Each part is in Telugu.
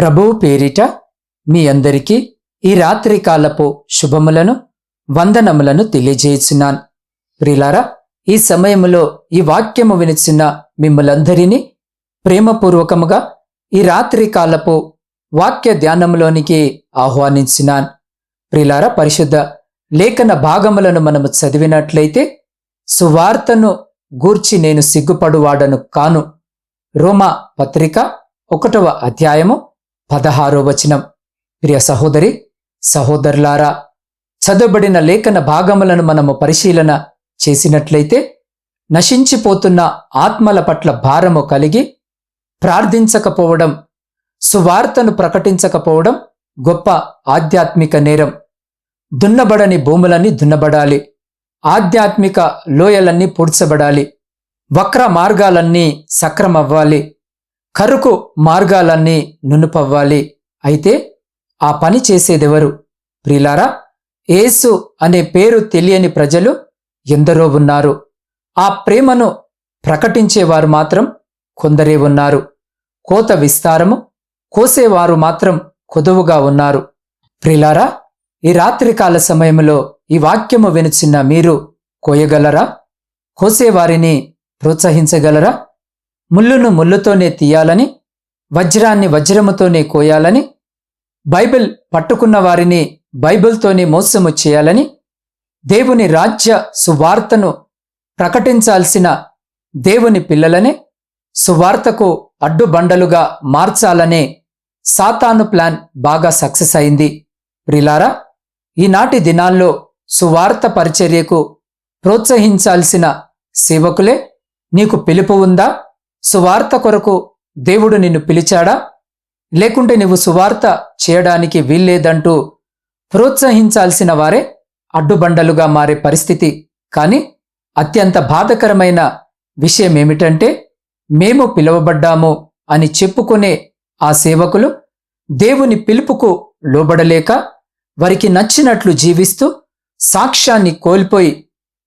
ప్రభువు పేరిట మీ అందరికీ ఈ రాత్రి కాలపు శుభములను వందనములను తెలియజేయుచున్నాను. ప్రిలారా ఈ సమయములో ఈ వాక్యము వినిచిన మిమ్మలందరినీ ప్రేమపూర్వకముగా ఈ రాత్రి కాలపు వాక్య ధ్యానములోనికి ఆహ్వానించినాను. ప్రిలారా పరిశుద్ధ లేఖన భాగములను మనము చదివినట్లయితే సువార్తను గూర్చి నేను సిగ్గుపడువాడను కాను. రోమా పత్రిక ఒకటవ అధ్యాయము పదహారో వచనం. ప్రియ సహోదరి సహోదరులారా చదవబడిన లేఖన భాగములను మనము పరిశీలన చేసినట్లయితే నశించిపోతున్న ఆత్మల పట్ల భారము కలిగి ప్రార్థించకపోవడం సువార్తను ప్రకటించకపోవడం గొప్ప ఆధ్యాత్మిక నేరం. దున్నబడని భూములన్నీ దున్నబడాలి. ఆధ్యాత్మిక లోయలన్నీ పూడ్చబడాలి. వక్ర మార్గాలన్నీ సక్రమవ్వాలి. కరుకు మార్గాలన్నీ నునుపవ్వాలి. అయితే ఆ పని చేసేదెవరు? ప్రిలారా ఏసు అనే పేరు తెలియని ప్రజలు ఎందరో ఉన్నారు. ఆ ప్రేమను ప్రకటించేవారు మాత్రం కొందరే ఉన్నారు. కోత విస్తారము కోసేవారు మాత్రం కొదువుగా ఉన్నారు. ప్రిలారా ఈ రాత్రికాల సమయంలో ఈ వాక్యము వినిచిన్న మీరు కోయగలరా? కోసేవారిని ప్రోత్సహించగలరా? ముళ్ళును ముళ్ళుతోనే తీయాలని వజ్రాన్ని వజ్రముతోనే కోయాలని బైబిల్ పట్టుకున్న వారిని బైబిల్తోనే మోసము చేయాలని దేవుని రాజ్య సువార్తను ప్రకటించాల్సిన దేవుని పిల్లలనే సువార్తకు అడ్డుబండలుగా మార్చాలనే సాతాను ప్లాన్ బాగా సక్సెస్ అయింది. ప్రిలారా ఈనాటి దినాల్లో సువార్త పరిచర్యకు ప్రోత్సహించాల్సిన సేవకులే నీకు పిలుపు ఉందా? సువార్త కొరకు దేవుడు నిన్ను పిలిచాడా? లేకుంటే నువ్వు సువార్త చేయడానికి వీల్లేదంటూ ప్రోత్సహించాల్సిన వారే అడ్డుబండలుగా మారే పరిస్థితి. కానీ అత్యంత బాధకరమైన విషయం ఏమిటంటే మేము పిలువబడ్డాము అని చెప్పుకునే ఆ సేవకులు దేవుని పిలుపుకు లోబడలేక వారికి నచ్చినట్లు జీవిస్తూ సాక్ష్యాన్ని కోల్పోయి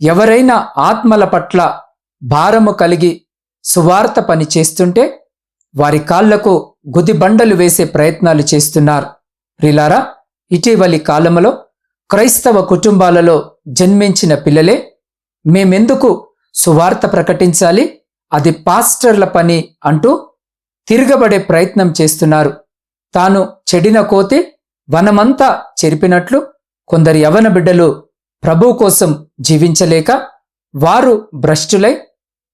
ఎవరైనా ఆత్మల పట్ల భారము కలిగి సువార్త పని చేస్తుంటే వారి కాళ్ళకు గుదిబండలు వేసే ప్రయత్నాలు చేస్తున్నారు. ప్రిలారా ఇటీవలి కాలంలో క్రైస్తవ కుటుంబాలలో జన్మించిన పిల్లలే మేమెందుకు సువార్త ప్రకటించాలి? అది పాస్టర్ల పని అంటూ తిరగబడే ప్రయత్నం చేస్తున్నారు. తాను చెడిన కోతి వనమంతా చెరిపినట్లు కొందరు యవన బిడ్డలు ప్రభు కోసం జీవించలేక వారు భ్రష్టులై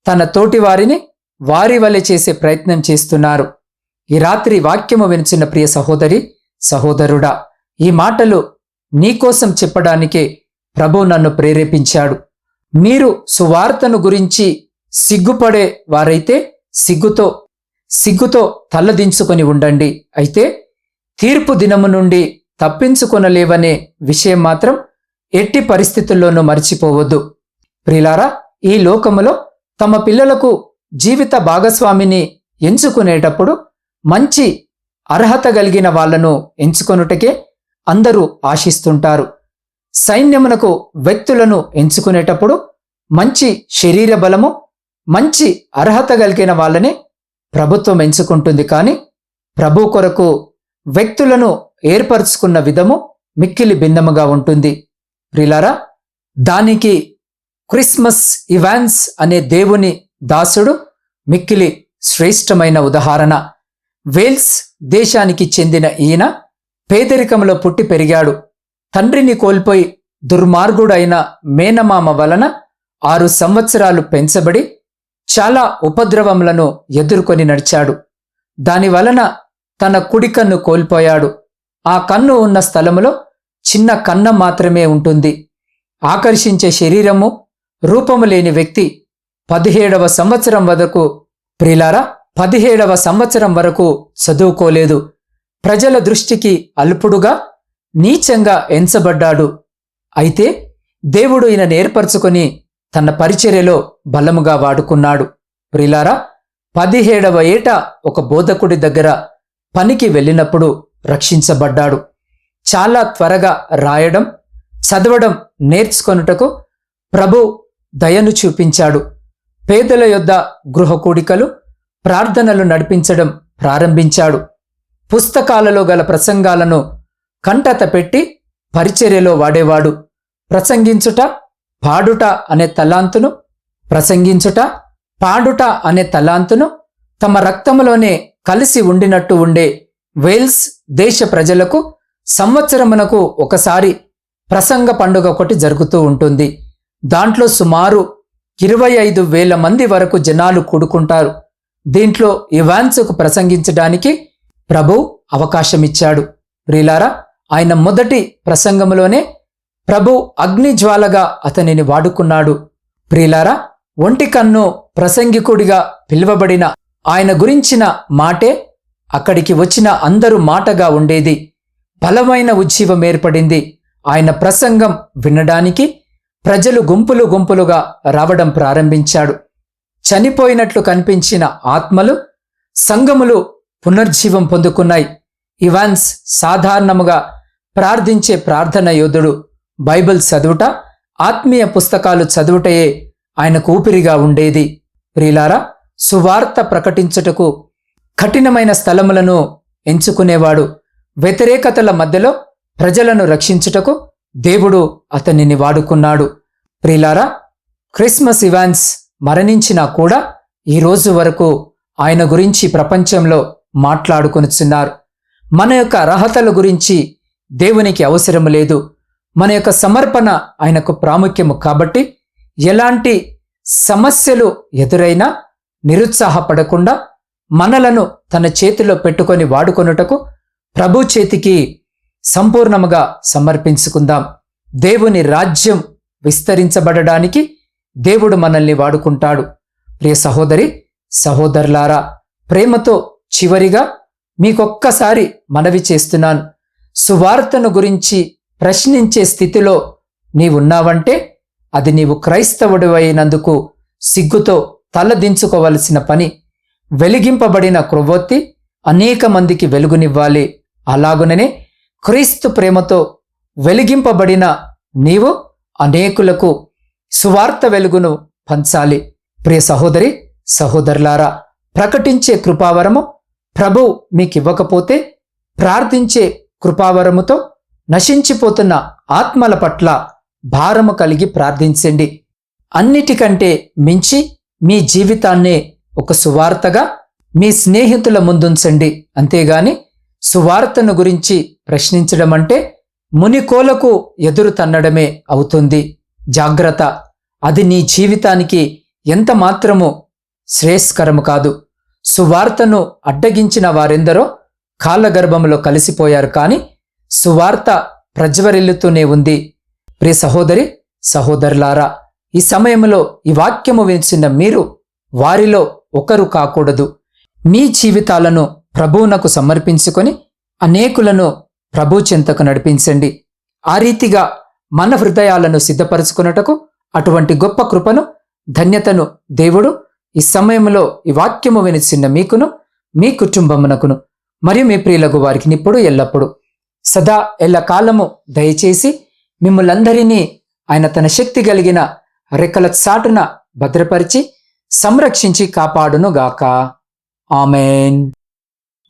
తన తోటి వారిని వారి వలె చేసే ప్రయత్నం చేస్తున్నారు. ఈ రాత్రి వాక్యము వినిచిన ప్రియ సహోదరి సహోదరుడా ఈ మాటలు నీకోసం చెప్పడానికే ప్రభు నన్ను ప్రేరేపించాడు. మీరు సువార్తను గురించి సిగ్గుపడే వారైతే సిగ్గుతో సిగ్గుతో తల్లదించుకొని ఉండండి. అయితే తీర్పు దినము నుండి తప్పించుకొనలేవనే విషయం మాత్రం ఎట్టి పరిస్థితుల్లోనూ మర్చిపోవద్దు. ప్రిలారా ఈ లోకములో తమ పిల్లలకు జీవిత భాగస్వామిని ఎంచుకునేటప్పుడు మంచి అర్హత కలిగిన వాళ్ళను ఎంచుకొనుటకే అందరూ ఆశిస్తుంటారు. సైన్యమునకు వ్యక్తులను ఎంచుకునేటప్పుడు మంచి శరీర బలము మంచి అర్హత కలిగిన వాళ్ళని ప్రభుత్వం ఎంచుకుంటుంది. కానీ ప్రభు కొరకు వ్యక్తులను ఏర్పరచుకున్న విధము మిక్కిలి భిన్నముగా ఉంటుంది. ప్రిలారా దానికి క్రిస్మస్ ఇవాన్స్ అనే దేవుని దాసుడు మిక్కిలి శ్రేష్టమైన ఉదాహరణ. వేల్స్ దేశానికి చెందిన ఈయన పేదరికంలో పుట్టి పెరిగాడు. తండ్రిని కోల్పోయి దుర్మార్గుడైన మేనమామ వలన ఆరు సంవత్సరాలు పెంచబడి చాలా ఉపద్రవములను ఎదుర్కొని నడిచాడు. దాని వలన తన కుడి కన్ను కోల్పోయాడు. ఆ కన్ను ఉన్న స్థలములో చిన్న కన్న మాత్రమే ఉంటుంది. ఆకర్షించే శరీరము రూపము లేని వ్యక్తి పదిహేడవ సంవత్సరం వరకు ప్రిలారా పదిహేడవ సంవత్సరం వరకు చదువుకోలేదు. ప్రజల దృష్టికి అల్పుడుగా నీచంగా ఎంచబడ్డాడు. అయితే దేవుడు ఈయన ఏర్పరచుకొని తన పరిచర్యలో బలముగా వాడుకున్నాడు. ప్రిలారా పదిహేడవ ఏట ఒక బోధకుడి దగ్గర పనికి వెళ్ళినప్పుడు రక్షించబడ్డాడు. చాలా త్వరగా రాయడం చదవడం నేర్చుకొనుటకు ప్రభు దయను చూపించాడు. పేదల యొద్ద గృహ కూడికలు ప్రార్థనలు నడిపించడం ప్రారంభించాడు. పుస్తకాలలో గల ప్రసంగాలను కంటత పెట్టి పరిచర్యలో వాడేవాడు. ప్రసంగించుట పాడుట అనే తలాంతును ప్రసంగించుట పాడుట అనే తలాంతును తమ రక్తములోనే కలిసి ఉండినట్టు ఉండే వేల్స్ దేశ ప్రజలకు సంవత్సరమునకు ఒకసారి ప్రసంగ పండుగ ఒకటి జరుగుతూ ఉంటుంది. దాంట్లో సుమారు ఇరవై ఐదు వేల మంది వరకు జనాలు కూడుకుంటారు. దీంట్లో ఇవాన్సుకు ప్రసంగించడానికి ప్రభు అవకాశమిచ్చాడు. ప్రిలారా ఆయన మొదటి ప్రసంగంలోనే ప్రభు అగ్నిజ్వాలగా అతనిని వాడుకున్నాడు. ప్రిలారా ఒంటి కన్ను ప్రసంగికుడిగా పిలువబడిన ఆయన గురించిన మాటే అక్కడికి వచ్చిన అందరూ మాటగా ఉండేది. బలమైన ఉజ్జీవం ఏర్పడింది. ఆయన ప్రసంగం వినడానికి ప్రజలు గుంపులు గుంపులుగా రావడం ప్రారంభించాడు. చనిపోయినట్లు కనిపించిన ఆత్మలు సంఘములు పునర్జీవం పొందుకున్నాయి. ఇవాన్స్ సాధారణముగా ప్రార్థించే ప్రార్థన యోధుడు బైబిల్ చదువుట ఆత్మీయ పుస్తకాలు చదువుటయే ఆయనకు ఊపిరిగా ఉండేది. ప్రిలారా సువార్త ప్రకటించుటకు కఠినమైన స్థలములను ఎంచుకునేవాడు. వ్యతిరేకతల మధ్యలో ప్రజలను రక్షించుటకు దేవుడు అతనిని వాడుకున్నాడు. ప్రిలారా క్రిస్మస్ ఇవాన్స్ మరణించినా కూడా ఈ రోజు వరకు ఆయన గురించి ప్రపంచంలో మాట్లాడుకొనిచున్నారు. మన యొక్క అర్హతల గురించి దేవునికి అవసరం లేదు. మన యొక్క సమర్పణ ఆయనకు ప్రాముఖ్యము కాబట్టి ఎలాంటి సమస్యలు ఎదురైనా నిరుత్సాహపడకుండా మనలను తన చేతిలో పెట్టుకొని వాడుకొనుటకు ప్రభు చేతికి సంపూర్ణముగా సమర్పించుకుందాం. దేవుని రాజ్యం విస్తరించబడడానికి దేవుడు మనల్ని వాడుకుంటాడు. ప్రియ సహోదరి సహోదరులారా ప్రేమతో చివరిగా మీకొక్కసారి మనవి చేస్తున్నాను. సువార్తను గురించి ప్రశ్నించే స్థితిలో నీవున్నావంటే అది నీవు క్రైస్తవుడు అయినందుకు సిగ్గుతో తలదించుకోవలసిన పని. వెలిగింపబడిన క్రొవ్వొత్తి అనేక మందికి వెలుగునివ్వాలి. అలాగుననే క్రీస్తు ప్రేమతో వెలిగింపబడిన నీవు అనేకులకు సువార్త వెలుగును పంచాలి. ప్రియ సహోదరి సహోదరులారా ప్రకటించే కృపావరము ప్రభు మీకివ్వకపోతే ప్రార్థించే కృపావరముతో నశించిపోతున్న ఆత్మల పట్ల భారము కలిగి ప్రార్థించండి. అన్నిటికంటే మించి మీ జీవితాన్నే ఒక సువార్తగా మీ స్నేహితుల ముందుంచండి. అంతేగాని సువార్తను గురించి ప్రశ్నించడం అంటే మునికోలకు ఎదురు తన్నడమే అవుతుంది. జాగ్రత్త. అది నీ జీవితానికి ఎంత మాత్రము శ్రేయస్కరము కాదు. సువార్తను అడ్డగించిన వారెందరో కాలగర్భంలో కలిసిపోయారు కాని సువార్త ప్రజ్వరిల్లుతూనే ఉంది. ప్రియ సహోదరి సహోదరులారా ఈ సమయంలో ఈ వాక్యము వినిచిన మీరు వారిలో ఒకరు కాకూడదు. మీ జీవితాలను ప్రభువునకు సమర్పించుకొని అనేకులను ప్రభు చెంతకు నడిపించండి. ఆ రీతిగా మన హృదయాలను సిద్ధపరచుకున్నటకు అటువంటి గొప్ప కృపను ధన్యతను దేవుడు ఈ సమయంలో ఈ వాక్యము వినిచిన్న మీకును మీ కుటుంబమునకును మరియు మీ ప్రియులకు వారికి ఇప్పుడు ఎల్లప్పుడు. సదా ఎల్ల కాలము దయచేసి మిమ్మల్ందరినీ ఆయన తన శక్తి కలిగిన రెక్కల చాటున భద్రపరిచి సంరక్షించి కాపాడును గాక ఆమెన్.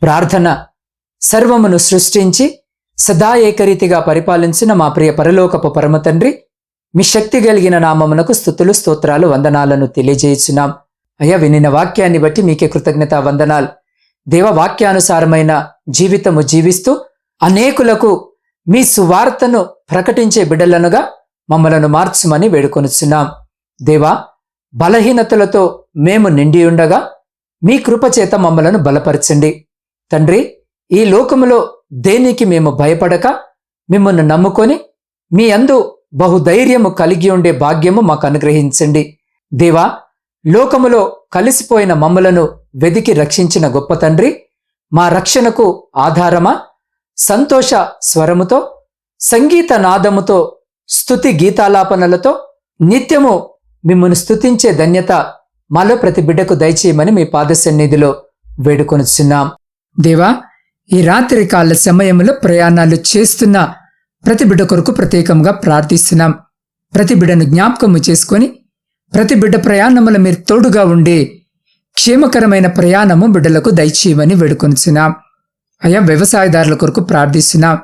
ప్రార్థన సర్వమును సృష్టించి సదా ఏకరీతిగా పరిపాలించిన మా ప్రియ పరలోకపు పరమతండ్రి మీ శక్తి కలిగిన నామమునకు స్థుతులు స్తోత్రాలు వందనాలను తెలియజేయుచున్నాం. అయ్యా వినిన వాక్యాన్ని బట్టి మీకే కృతజ్ఞత వందనాలు. దేవ వాక్యానుసారమైన జీవితము జీవిస్తూ అనేకులకు మీ సువార్తను ప్రకటించే బిడ్డలనుగా మమ్మలను మార్చుమని వేడుకొనుచున్నాం. దేవా బలహీనతలతో మేము నిండి ఉండగా మీ కృపచేత మమ్మలను బలపరచండి. తండ్రి ఈ లోకములో దేనికి మేము భయపడక మిమ్మల్ని నమ్ముకొని మీ అందు బహుధైర్యము కలిగి ఉండే భాగ్యము మాకు అనుగ్రహించండి. దేవా లోకములో కలిసిపోయిన మమ్మలను వెదికి రక్షించిన గొప్ప తండ్రి మా రక్షణకు ఆధారమా? సంతోష స్వరముతో సంగీత నాదముతో స్థుతి గీతాలాపనలతో నిత్యము మిమ్మల్ని స్థుతించే ధన్యత మాలో ప్రతి బిడ్డకు దయచేయమని మీ పాద సన్నిధిలో వేడుకొనుచున్నాం. దేవా ఈ రాత్రి కాల సమయంలో ప్రయాణాలు చేస్తున్న ప్రతి బిడ్డ కొరకు ప్రత్యేకంగా ప్రార్థిస్తున్నాం. ప్రతి బిడ్డను జ్ఞాపకము చేసుకొని ప్రతి బిడ్డ ప్రయాణముల మీరు తోడుగా ఉండి క్షేమకరమైన ప్రయాణము బిడ్డలకు దయచేయమని వేడుకొనిచున్నాం అయా వ్యవసాయదారుల కొరకు ప్రార్థిస్తున్నాం.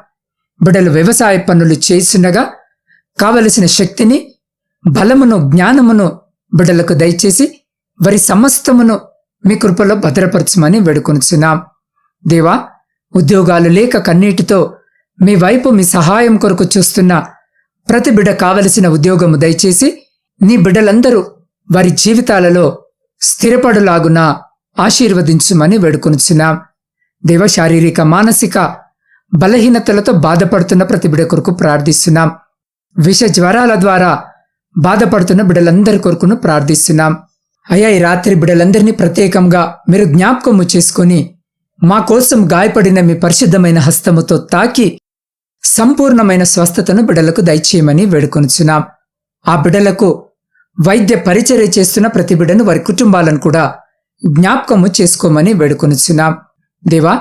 బిడ్డలు వ్యవసాయ పనులు చేస్తుండగా కావలసిన శక్తిని బలమును జ్ఞానమును బిడ్డలకు దయచేసి వారి సమస్తమును మీ కృపలో భద్రపరచమని వేడుకొనిచున్నాం దేవా ఉద్యోగాలు లేక కన్నీటితో మీ వైపు మీ సహాయం కొరకు చూస్తున్న ప్రతి బిడ్డ కావలసిన ఉద్యోగము దయచేసి నీ బిడ్డలందరూ వారి జీవితాలలో స్థిరపడులాగున ఆశీర్వదించుమని వేడుకొనుచున్నాం. దేవ శారీరక మానసిక బలహీనతలతో బాధపడుతున్న ప్రతి బిడ కొరకు ప్రార్థిస్తున్నాం. విష జ్వరాల ద్వారా బాధపడుతున్న బిడలందరి కొరకును ప్రార్థిస్తున్నాం. అయ్యా ఈ రాత్రి బిడలందరినీ ప్రత్యేకంగా మీరు జ్ఞాపకము చేసుకొని మా కోసం గాయపడిన మీ పరిశుద్ధమైన హస్తముతో తాకి సంపూర్ణమైన స్వస్థతను బిడ్డలకు దయచేయమని వేడుకొనుచున్నాం. ఆ బిడ్డలకు వైద్య పరిచర్య చేస్తున్న ప్రతి బిడను వారి కుటుంబాలను కూడా జ్ఞాపకము చేసుకోమని వేడుకొనుచున్నాం. దేవా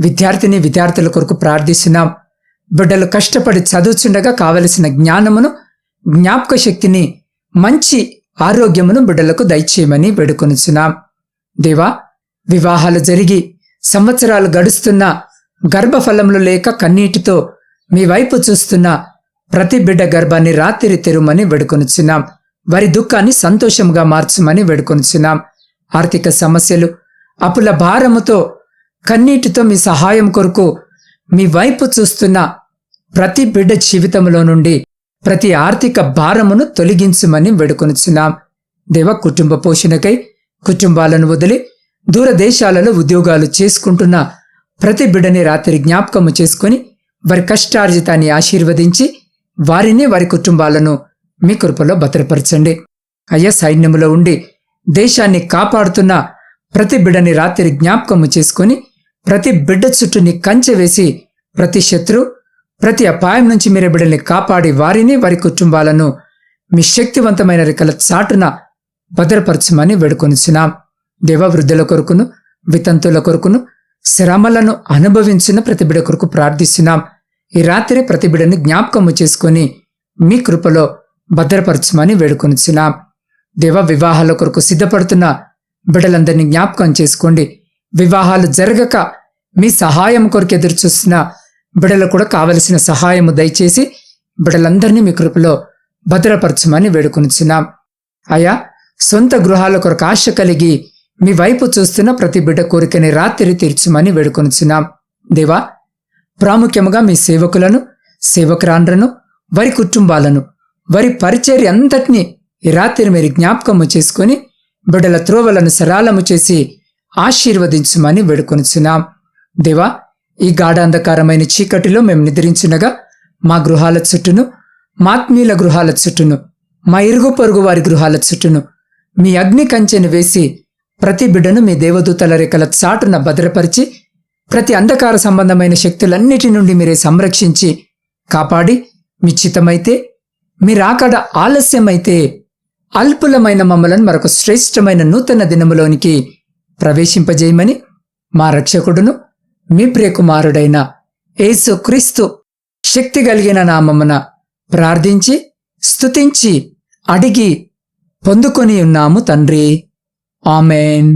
విద్యార్థిని విద్యార్థుల కొరకు ప్రార్థిస్తున్నాం. బిడ్డలు కష్టపడి చదువుచుండగా కావలసిన జ్ఞానమును జ్ఞాపక శక్తిని మంచి ఆరోగ్యమును బిడ్డలకు దయచేయమని వేడుకొనుచున్నాం. దేవా వివాహాలు జరిగి సంవత్సరాలు గడుస్తున్న గర్భఫలములు లేక కన్నీటితో మీ వైపు చూస్తున్న ప్రతి బిడ్డ గర్భాన్ని రాత్రి తెరుమని వేడుకొనుచున్నాం. వారి దుఃఖాన్ని సంతోషంగా మార్చమని వేడుకొనుచున్నాం. ఆర్థిక సమస్యలు అప్పుల భారముతో కన్నీటితో మీ సహాయం కొరకు మీ వైపు చూస్తున్న ప్రతి బిడ్డ జీవితంలో నుండి ప్రతి ఆర్థిక భారమును తొలగించమని వేడుకొనుచున్నాం. దేవ కుటుంబ పోషణకై కుటుంబాలను వదిలి దూరదేశాలలో ఉద్యోగాలు చేసుకుంటున్న ప్రతి బిడ్డని రాత్రి జ్ఞాపకము చేసుకొని వారి కష్టార్జితాన్ని ఆశీర్వదించి వారిని వారి కుటుంబాలను మీ కృపలో భద్రపరచండి. అయ్యా సైన్యములో ఉండి దేశాన్ని కాపాడుతున్న ప్రతి బిడ్డని రాత్రి జ్ఞాపకము చేసుకొని ప్రతి బిడ్డ చుట్టూని కంచె వేసి ప్రతి శత్రు ప్రతి అపాయం నుంచి మీరే బిడ్డల్ని కాపాడి వారిని వారి కుటుంబాలను మీ శక్తివంతమైన రెక్కల చాటున భద్రపరచమని వేడుకొనిచున్నాం. దేవవృద్ధుల కొరకును వితంతుల కొరకును శ్రమలను అనుభవించిన ప్రతిబిడ కొరకు ప్రార్థిస్తున్నాం. ఈ రాత్రి ప్రతిబిడని జ్ఞాపకము చేసుకొని మీ కృపలో భద్రపరచమని వేడుకొనిచున్నాం. దేవ వివాహాల కొరకు సిద్ధపడుతున్న బిడ్డలందరినీ జ్ఞాపకం చేసుకోండి. వివాహాలు జరగక మీ సహాయం కొరకు ఎదురుచూస్తున్న బిడలు కూడా కావలసిన సహాయము దయచేసి బిడలందరినీ మీ కృపలో భద్రపరచమని వేడుకొనిచున్నాం. అయా సొంత గృహాల కొరకు ఆశ కలిగి మీ వైపు చూస్తున్న ప్రతి బిడ్డ కోరికని రాత్రి తీర్చుమని వేడుకొనిచున్నాం. దేవా ప్రాముఖ్యముగా మీ సేవకులను సేవకురాండ్రను వారి కుటుంబాలను వారి పరిచర్య అంతటినీ ఈ రాత్రి మీరు జ్ఞాపకము చేసుకొని బిడ్డల త్రోవలను సరాలము చేసి ఆశీర్వదించమని వేడుకొనిచున్నాం. దేవా ఈ గాఢాంధకారమైన చీకటిలో మేము నిద్రించినగా మా గృహాల చుట్టూను మాత్మీయుల గృహాల చుట్టూను మా ఇరుగు పొరుగు వారి గృహాల చుట్టూను మీ అగ్ని కంచెను వేసి ప్రతి బిడ్డను మీ దేవదూతల రేఖల చాటున భద్రపరిచి ప్రతి అంధకార సంబంధమైన శక్తులన్నిటి నుండి మీరే సంరక్షించి కాపాడి మిచ్చితమైతే మీరాకడ ఆలస్యమైతే అల్పులమైన మమ్మలను మరొక శ్రేష్టమైన నూతన దినములోనికి ప్రవేశింపజేయమని మా రక్షకుడును మీ ప్రియకుమారుడైన యేసు క్రీస్తు శక్తి కలిగిన నామమున ప్రార్థించి స్తుతించి అడిగి పొందుకొని ఉన్నాము తండ్రి. ఆమెన్